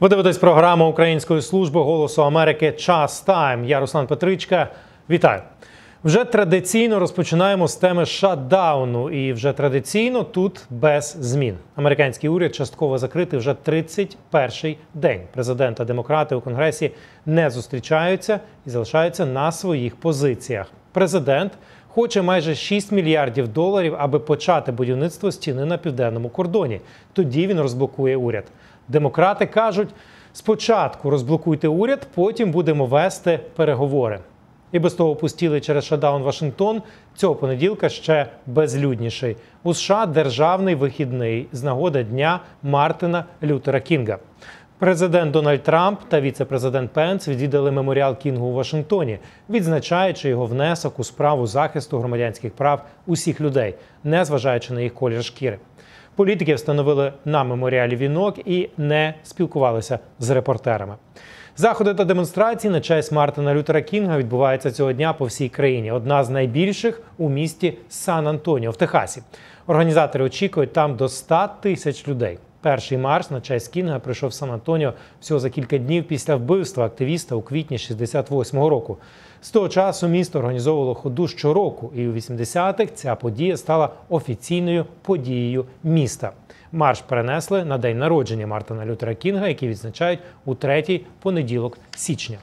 Ви дивитесь програму Української служби голосу Америки Час Тайм. Я Руслан Петричка. Вітаю. Вже традиційно розпочинаємо з теми шатдауну. І вже традиційно тут без змін. Американський уряд частково закритий вже 31-й день. Президента демократи у конгресі не зустрічаються і залишаються на своїх позиціях. Президент хоче майже 6 мільярдів доларів, аби почати будівництво стіни на південному кордоні. Тоді він розблокує уряд. Демократи кажуть: спочатку розблокуйте уряд, потім будемо вести переговори. І без того пустіли через шатдаун Вашингтон. Цього понеділка ще безлюдніший. У США державний вихідний з нагоди дня Мартина Лютера Кінга. Президент Дональд Трамп та віце-президент Пенс відвідали меморіал Кінгу у Вашингтоні, відзначаючи його внесок у справу захисту громадянських прав усіх людей, незважаючи на їх колір шкіри. Політики встановили на меморіалі вінок і не спілкувалися з репортерами. Заходи та демонстрації на честь Мартина Лютера Кінга відбуваються цього дня по всій країні. Одна з найбільших у місті Сан-Антоніо в Техасі. Організатори очікують там до 100 тисяч людей. Перший марш на честь Кінга прийшов в Сан-Антоніо всього за кілька днів після вбивства активіста у квітні 68-го року. З того часу місто організовувало ходу щороку, і у 80-х ця подія стала офіційною подією міста. Марш перенесли на день народження Мартина Лютера Кінга, який відзначають у третій понеділок січня.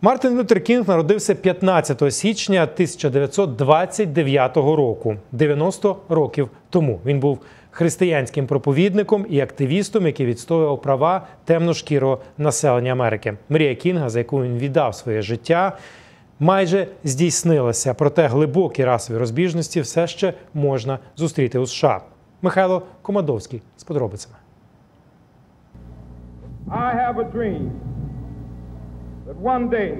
Мартин Лютер Кінг народився 15 січня 1929 року, 90 років тому. Він був християнським проповідником і активістом, який відстоював права темношкірого населення Америки. Мрія Кінга, за яку він віддав своє життя, майже здійснилася. Проте глибокі расові розбіжності все ще можна зустріти у США. Михайло Комадовський з подробицями. I have a dream one day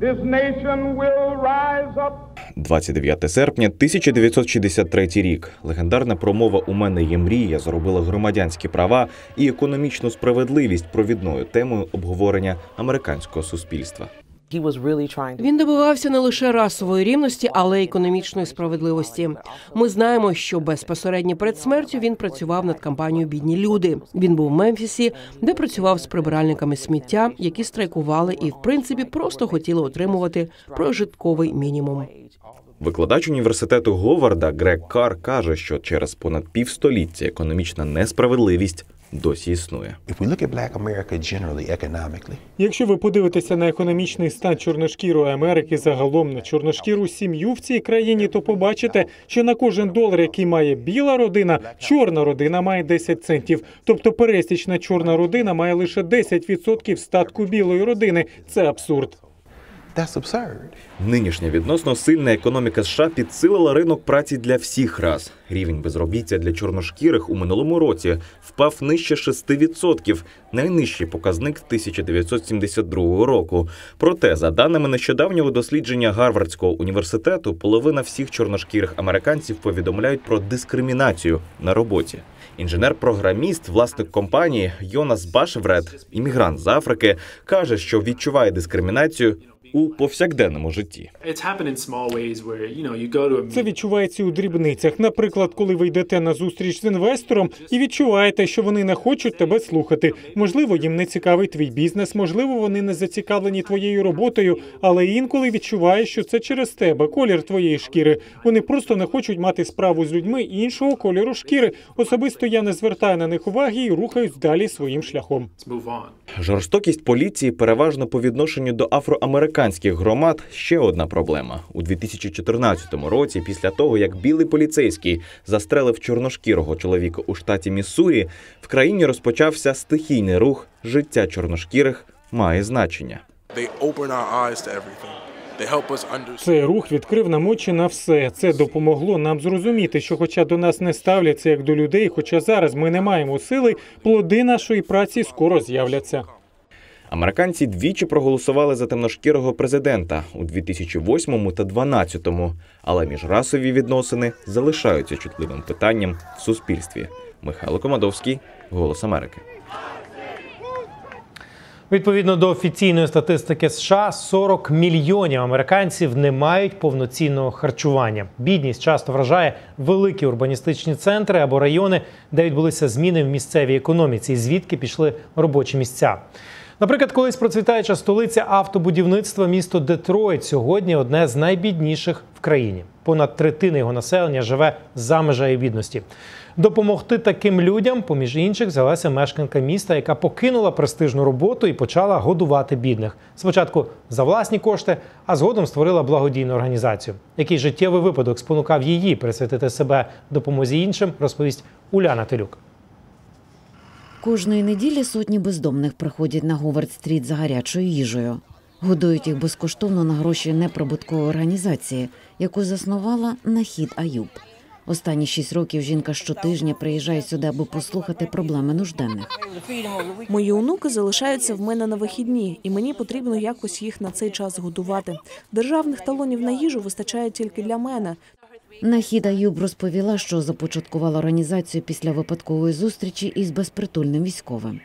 this nation will rise up 29 серпня 1963 рік. Легендарна промова У мене є мрія зробила громадянські права і економічну справедливість провідною темою обговорення американського суспільства. Він добивався не лише расової рівності, але й економічної справедливості. Ми знаємо, що безпосередньо перед смертю він працював над кампанією Бідні люди. Він був в Мемфісі, де працював з прибиральниками сміття, які страйкували і, в принципі, просто хотіли отримувати прожитковий мінімум. Викладач університету Говарда Грег Кар каже, що через понад півстоліття економічна несправедливість досі існує. Якщо ви подивитеся на економічний стан чорношкірої Америки загалом на чорношкіру сім'ю в цій країні, то побачите, що на кожен долар, який має біла родина, чорна родина має 10 центів. Тобто пересічна чорна родина має лише 10% статку білої родини. Це абсурд. That's absurd. Нинішня відносно сильна економіка США підсилила ринок праці для всіх рас. Рівень безробіття для чорношкірих у минулому році впав нижче 6%, найнижчий показник з 1972 року. Проте, за даними нещодавнього дослідження Гарвардського університету, половина всіх чорношкірих американців повідомляють про дискримінацію на роботі. Інженер-програміст, власник компанії Йонас Башевред, іммігрант з Африки, каже, що відчуває дискримінацію у повсякденному житті. Це відчувається у дрібницях. Наприклад, коли ви йдете на зустріч з інвестором і відчуваєте, що вони не хочуть тебе слухати. Можливо, їм не цікавий твій бізнес, можливо, вони не зацікавлені твоєю роботою, але інколи відчуваєш, що це через тебе, колір твоєї шкіри. Вони просто не хочуть мати справу з людьми іншого кольору шкіри. Особисто я не звертаю на них уваги і рухаюсь далі своїм шляхом. Жорстокість поліції переважно по відношенню до афроамериканських громад ще одна проблема. У 2014 році, після того як білий поліцейський застрелив чорношкірого чоловіка у штаті Міссурі, в країні розпочався стихійний рух життя чорношкірих має значення. Цей рух відкрив нам очі на все. Це допомогло нам зрозуміти, що, хоча до нас не ставляться як до людей, хоча зараз ми не маємо сили, плоди нашої праці скоро з'являться. Американці двічі проголосували за темношкірого президента у 2008 та 2012, але міжрасові відносини залишаються чутливим питанням в суспільстві. Михайло Комадовський, Голос Америки. Відповідно до офіційної статистики США, 40 мільйонів американців не мають повноцінного харчування. Бідність часто вражає великі урбаністичні центри або райони, де відбулися зміни в місцевій економіці, звідки пішли робочі місця. Наприклад, колись процвітаюча столиця автобудівництва місто Детройт сьогодні одне з найбідніших в країні. Понад третина його населення живе за межею бідності. Допомогти таким людям, поміж інших, взялася мешканка міста, яка покинула престижну роботу і почала годувати бідних. Спочатку за власні кошти, а згодом створила благодійну організацію. Який життєвий випадок спонукав її присвятити себе допомозі іншим, розповість Уляна Телюк. Кожної неділі сотні бездомних приходять на Говард-стріт за гарячою їжею. Годують їх безкоштовно на гроші неприбуткової організації, яку заснувала Нахід Аюб. Останні шість років жінка щотижня приїжджає сюди, аби послухати проблеми нужденних. Мої онуки залишаються в мене на вихідні, і мені потрібно якось їх на цей час годувати. Державних талонів на їжу вистачає тільки для мене. Нахід Аюб розповіла, що започаткувала організацію після випадкової зустрічі із безпритульним військовим.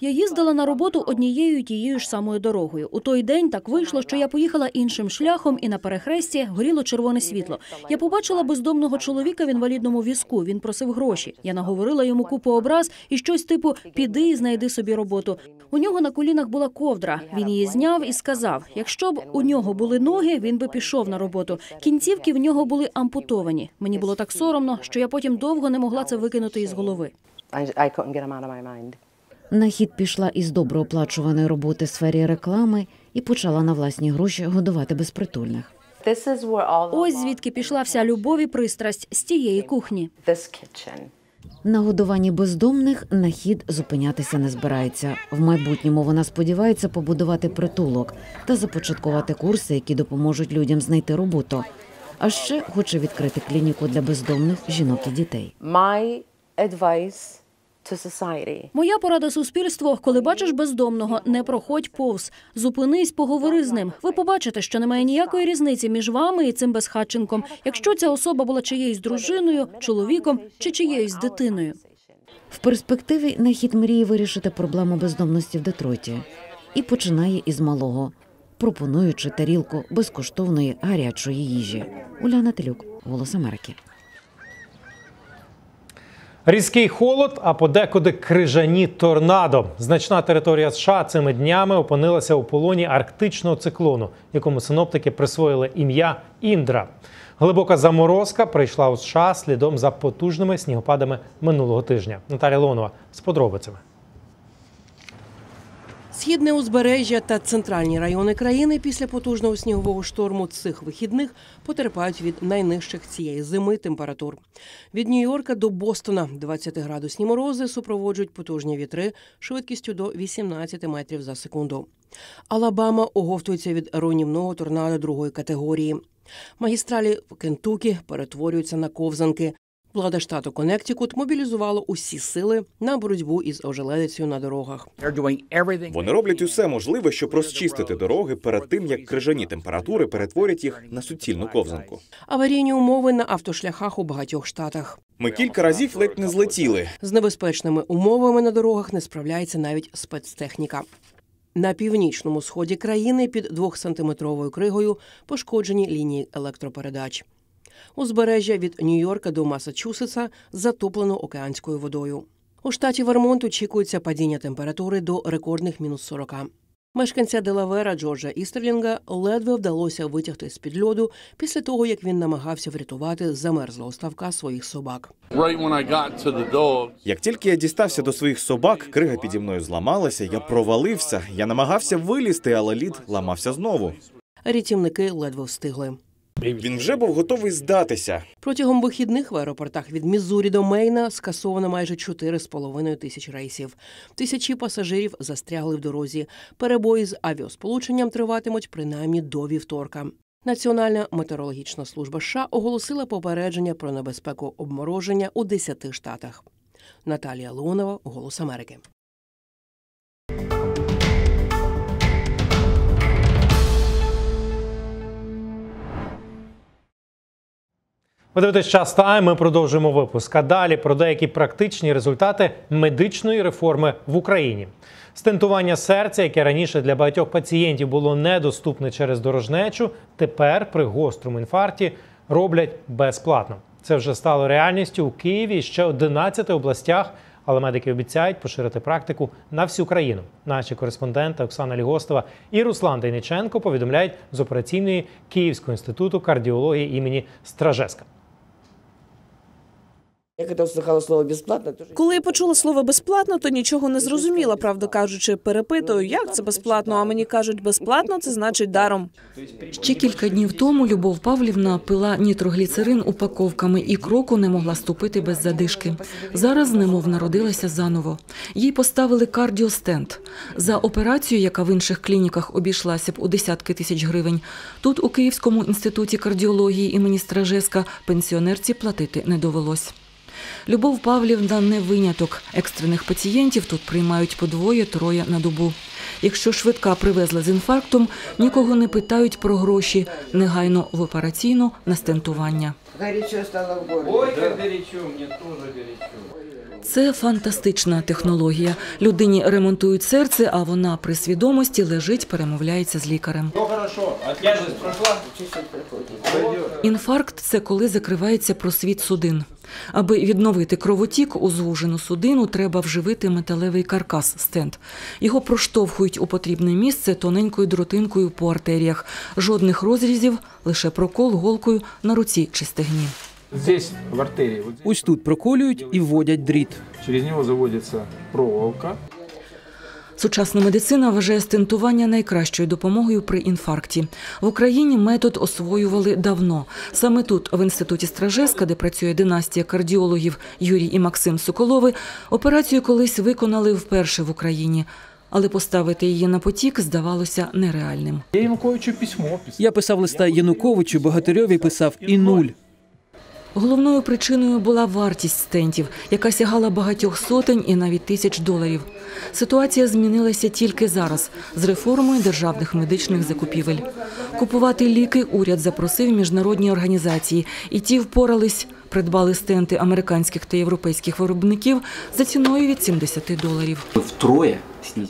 Я їздила на роботу однією тією ж самою дорогою. У той день так вийшло, що я поїхала іншим шляхом, і на перехресті горіло червоне світло. Я побачила бездомного чоловіка в інвалідному візку. Він просив гроші. Я наговорила йому купу образ і щось типу Піди і знайди собі роботу. У нього на колінах була ковдра. Він її зняв і сказав: якщо б у нього були ноги, він би пішов на роботу. Кінцівки в нього були ампутовані. Мені було так соромно, що я потім довго не могла це викинути із голови. Нахід пішла із доброоплачуваної роботи в сфері реклами і почала на власні гроші годувати безпритульних. Ось звідки пішла вся любов і пристрасть з тієї кухні. На годуванні бездомних нахід зупинятися не збирається. В майбутньому вона сподівається побудувати притулок та започаткувати курси, які допоможуть людям знайти роботу. А ще хоче відкрити клініку для бездомних жінок і дітей. Моя порада суспільству, коли бачиш бездомного, не проходь повз. Зупинись, поговори з ним. Ви побачите, що немає ніякої різниці між вами і цим безхатченком, якщо ця особа була чиєюсь дружиною, чоловіком чи чиєюсь дитиною. В перспективі нахід мріє вирішити проблему бездомності в Детройті і починає із малого, пропонуючи тарілку безкоштовної гарячої їжі. Уляна Телюк, Голос Америки. Різкий холод, а подекуди крижані торнадо. Значна територія США цими днями опинилася у полоні арктичного циклону, якому синоптики присвоїли ім'я Індра. Глибока заморозка прийшла у США слідом за потужними снігопадами минулого тижня. Наталя Лонова з подробицями. Східне узбережжя та центральні райони країни після потужного снігового шторму цих вихідних потерпають від найнижчих цієї зими температур. Від Нью-Йорка до Бостона 20-градусні морози супроводжують потужні вітри швидкістю до 18 метрів за секунду. Алабама оговтується від руйнівного торнадо другої категорії. Магістралі в Кентукі перетворюються на ковзанки. Влада штату Коннектикут мобілізувала усі сили на боротьбу із ожеледицею на дорогах. Вони роблять усе можливе, щоб розчистити дороги перед тим, як крижані температури перетворять їх на суцільну ковзанку. Аварійні умови на автошляхах у багатьох штатах. Ми кілька разів ледь не злетіли. З небезпечними умовами на дорогах не справляється навіть спецтехніка. На північному сході країни під двохсантиметровою кригою пошкоджені лінії електропередач. Узбережжя від Нью-Йорка до Масачусетса затоплено океанською водою. У штаті Вермонт очікується падіння температури до рекордних мінус 40. Мешканця Делавера Джорджа Істерлінга ледве вдалося витягти з під льоду після того, як він намагався врятувати з замерзлого ставка своїх собак. Як тільки я дістався до своїх собак, крига піді мною зламалася, я провалився. Я намагався вилізти, але лід ламався знову. Рятівники ледве встигли. Він вже був готовий здатися. Протягом вихідних в аеропортах від Мізурі до Мейна скасовано майже 4,5 тисяч рейсів. Тисячі пасажирів застрягли в дорозі. Перебої з авіасполученням триватимуть принаймні до вівторка. Національна метеорологічна служба США оголосила попередження про небезпеку обмороження у 10 штатах. Наталія Леонова, Голос Америки. Ви дивитесь час тайм. Ми продовжуємо випуск. А далі про деякі практичні результати медичної реформи в Україні. Стентування серця, яке раніше для багатьох пацієнтів було недоступне через дорожнечу, тепер при гострому інфаркті роблять безплатно. Це вже стало реальністю у Києві і ще 11 областях. Але медики обіцяють поширити практику на всю країну. Наші кореспонденти Оксана Лігостова і Руслан Дейниченко повідомляють з операційної Київського інституту кардіології імені Стражеска. Я коли услыхала слово безплатно, то Коли я почула слово безплатно, то нічого не зрозуміла. Правду кажучи, перепитую, як це безплатно. А мені кажуть, безплатно це значить даром. Ще кілька днів тому Любов Павлівна пила нітрогліцерин упаковками і кроку не могла ступити без задишки. Зараз немов народилася заново. Їй поставили кардіостенд. За операцію, яка в інших клініках обійшлася б у десятки тисяч гривень, тут у Київському інституті кардіології імені Стражеска пенсіонерці платити не довелось. Любов Павлівна не виняток. Екстрених пацієнтів тут приймають по двоє-троє на добу. Якщо швидка привезла з інфарктом, нікого не питають про гроші, негайно в операційну на стентування. горячо стало в горле. Ой, горячо, мне тоже горячо. Це фантастична технологія. Людині ремонтують серце, а вона при свідомості лежить, перемовляється з лікарем. Ну хорошо. Інфаркт це коли закривається просвіт судин. Аби відновити кровотік у звужену судину, треба вживити металевий каркас стенд. Його проштовхують у потрібне місце тоненькою дротинкою по артеріях. Жодних розрізів, лише прокол голкою на руці чи стегні. Здесь, в здесь. Ось тут проколюють і вводять дріт. через него заводится проволока. Сучасна медицина вважає стентування найкращою допомогою при інфаркті. В Україні метод освоювали давно. Саме тут, в інституті Стражеска, де працює династія кардіологів Юрій і Максим Соколови, операцію колись виконали вперше в Україні. Але поставити її на потік здавалося нереальним. Я Януковичу письмо. Я писав листа Януковичу, Богатирьові писав і нуль. Головною причиною була вартість стентів, яка сягала багатьох сотень і навіть тисяч доларів. Ситуація змінилася тільки зараз з реформою державних медичних закупівель. Купувати ліки уряд запросив міжнародні організації, і ті впорались, придбали стенти американських та європейських виробників за ціною від 70 доларів. Втроє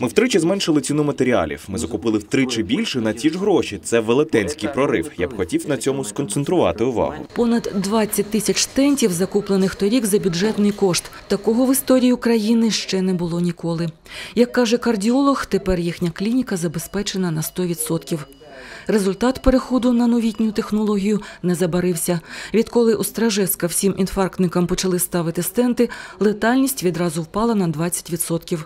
ми втричі зменшили ціну матеріалів. Ми закупили втричі більше на ті ж гроші. Це велетенський прорив. Я б хотів на цьому сконцентрувати увагу. Понад 20 тисяч стентів, закуплених торік за бюджетний кошт. Такого в історії України ще не було ніколи. Як каже кардіолог, тепер їхня клініка забезпечена на 100%. Результат переходу на новітню технологію не забарився. Відколи у Стражеска всім інфарктникам почали ставити стенти, летальність відразу впала на 20%.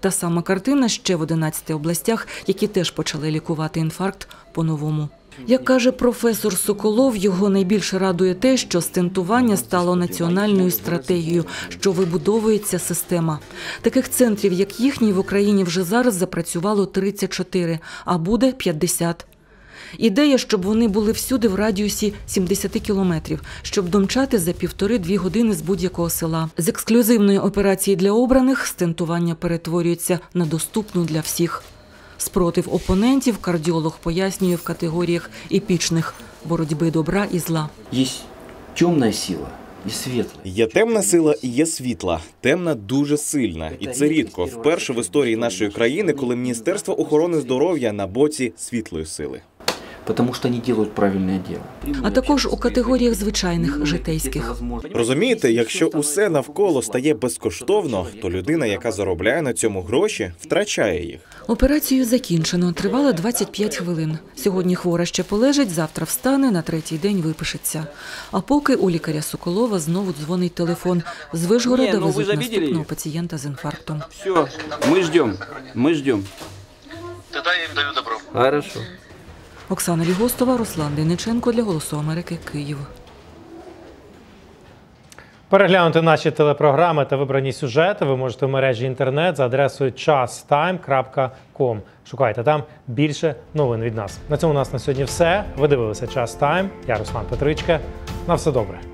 Та сама картина ще в 11 областях, які теж почали лікувати інфаркт по-новому. Як каже професор Соколов, його найбільше радує те, що стентування стало національною стратегією, що вибудовується система. Таких центрів, як їхній, в Україні вже зараз запрацювало 34, а буде 50. Ідея, щоб вони були всюди в радіусі 70 кілометрів, щоб домчати за півтори-дві години з будь-якого села. З ексклюзивної операції для обраних стентування перетворюється на доступну для всіх. Спротив опонентів кардіолог пояснює в категоріях епічних боротьби добра і зла. Є темна сила і світла. Є темна сила і є світла. Темна дуже сильна, і це рідко. Вперше в історії нашої країни, коли Міністерство охорони здоров'я на боці світлої сили. Тому що вони роблять правильне діло. А також у категоріях звичайних житейських. Розумієте, якщо усе навколо стає безкоштовно, то людина, яка заробляє на цьому гроші, втрачає їх. Операцію закінчено. Тривала 25 хвилин. Сьогодні хвора ще полежить, завтра встане, на третій день випишеться. А поки у лікаря Соколова знову дзвонить телефон. З Вишгорода Ні, ну везуть наступного пацієнта з інфарктом. Все, ми ждем, ми ждем. Тогда я им даю добро. Хорошо. Оксана Лігостова, Руслан Дениченко для Голосу Америки, Київ. Переглянути наші телепрограми та вибрані сюжети ви можете в мережі інтернет за адресою chastime.com. Шукайте там більше новин від нас. На цьому у нас на сьогодні все. Ви дивилися час Тайм. Я Руслан Петричка. На все добре.